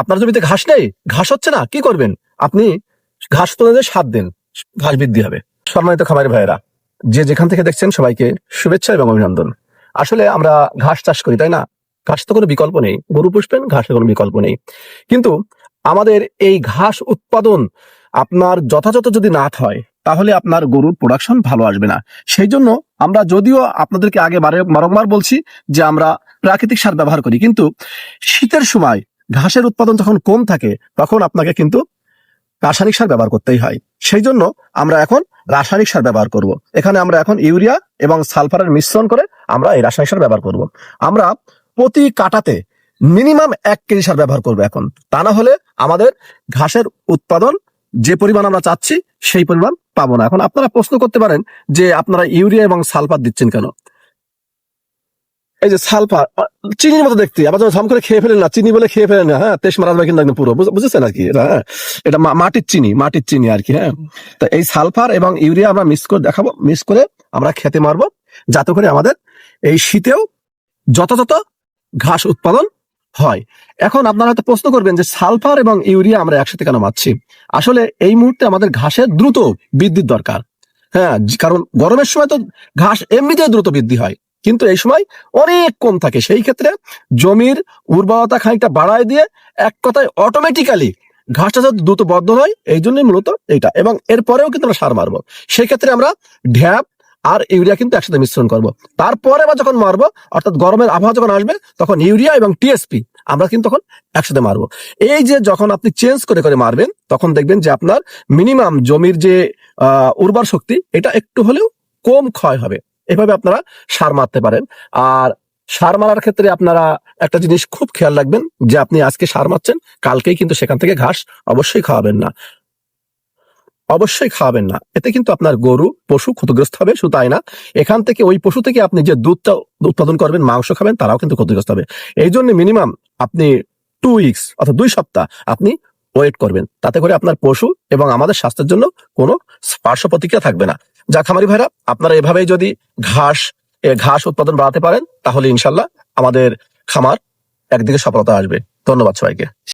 আপনার জমিতে ঘাস নেই? ঘাস হচ্ছে না? কি করবেন? আপনি ঘাস তুলে সাত দিন ঘাস বৃদ্ধি হবে। সম্মানিত খামারি ভাইয়েরা, যে যেখান থেকে দেখছেন, সবাইকে শুভেচ্ছা এবং অভিনন্দন। আসলে আমরা ঘাস চাষ করি, তাই না? ঘাস তো কোনো বিকল্প নেই। গরু পুষবেন, ঘাসের কোনো বিকল্প নেই। কিন্তু আমাদের এই ঘাস উৎপাদন আপনার যথাযথ যদি না হয়, তাহলে আপনার গরুর প্রোডাকশন ভালো আসবে না। সেই জন্য আমরা যদিও আপনাদেরকে আগে বারে বারংবার বলছি যে আমরা প্রাকৃতিক সার ব্যবহার করি, কিন্তু শীতের সময় ঘাসের উৎপাদন যখন কম থাকে, তখন আপনাকে কিন্তু রাসায়নিক সার ব্যবহার করতেই হয় সেই জন্য আমরা এখন রাসায়নিক সার ব্যবহার করব। এখানে আমরা এখন ইউরিয়া এবং সালফারের মিশ্রণ করে আমরা এই রাসায়নিক সার ব্যবহার করব। আমরা প্রতি কাটাতে মিনিমাম এক কেজি সার ব্যবহার করব এখন তা না হলে আমাদের ঘাসের উৎপাদন যে পরিমাণ আমরা চাচ্ছি, সেই পরিমাণ পাবো না এখন আপনারা প্রশ্ন করতে পারেন যে আপনারা ইউরিয়া এবং সালফার দিচ্ছেন কেন এই যে সালফার চিনির মতো দেখতে। আবার যখন করে খেয়ে ফেলেন না, চিনি বলে খেয়ে ফেলেন না হ্যাঁ? তেস মারা যাবে কিন্তু একদম পুরো। বুঝেছেন আর কি? হ্যাঁ? এটা মাটির চিনি মাটির চিনি আর কি হ্যাঁ? তো এই সালফার এবং ইউরিয়া আমরা মিক্স করে দেখাবো, মিক্স করে আমরা খেতে মারবো, যাতে করে আমাদের এই শীতেও যথাযথ ঘাস উৎপাদন হয়। এখন আপনারা হয়তো প্রশ্ন করবেন যে সালফার এবং ইউরিয়া আমরা একসাথে কেন মারছি? আসলে এই মুহূর্তে আমাদের ঘাসের দ্রুত বৃদ্ধির দরকার হ্যাঁ? কারণ গরমের সময় তো ঘাস এমনিতে দ্রুত বৃদ্ধি হয়। কিন্তু এই সময় অনেক কম থাকে। সেই ক্ষেত্রে জমির উর্বরতা খানিকটা বাড়ায় দিয়ে এক কথায় অটোমেটিক্যালি ঘাসটা যাতে দ্রুত বদ্ধ হয়, এই জন্যই মূলত এইটা। এবং এরপরেও কিন্তু আমরা সার মারবো। সেই ক্ষেত্রে আমরা ঢ্যাপ আর ইউরিয়া কিন্তু একসাথে মিশ্রণ করব। তারপরে আবার যখন মারবো, অর্থাৎ গরমের আবহাওয়া যখন আসবে, তখন ইউরিয়া এবং টিএসপি আমরা কিন্তু তখন একসাথে মারবো। এই যে যখন আপনি চেঞ্জ করে করে মারবেন, তখন দেখবেন যে আপনার মিনিমাম জমির যে উর্বর শক্তি, এটা একটু হলেও কম ক্ষয় হবে। এভাবে আপনারা সার মারতে পারেন। আর সার মারার ক্ষেত্রে আপনারা একটা জিনিস খুব খেয়াল রাখবেন যে আপনি আজকে সার মারছেন, কালকেই কিন্তু সেখান থেকে ঘাস অবশ্যই খাওয়াবেন না। অবশ্যই খাওয়াবেন না। এতে কিন্তু আপনার গরু, পশু ক্ষতিগ্রস্ত হবে, শুধু তাই না, এখান থেকে ওই পশু থেকে আপনি যে দুধটা উৎপাদন করবেন, মাংস খাবেন, তারাও কিন্তু ক্ষতিগ্রস্ত হবে। এই জন্য মিনিমাম আপনি টু উইকস অর্থাৎ দুই সপ্তাহ আপনি ওয়েট করবেন। তাতে করে আপনার পশু এবং আমাদের স্বাস্থ্যের জন্য কোনো পার্শ্ব প্রতিক্রিয়া থাকবে না। যা খামারি ভাইরা, আপনারা এভাবেই যদি ঘাস ঘাস উৎপাদন বাড়াতে পারেন, তাহলে ইনশাল্লাহ আমাদের খামার একদিকে সফলতা আসবে। ধন্যবাদ সবাইকে।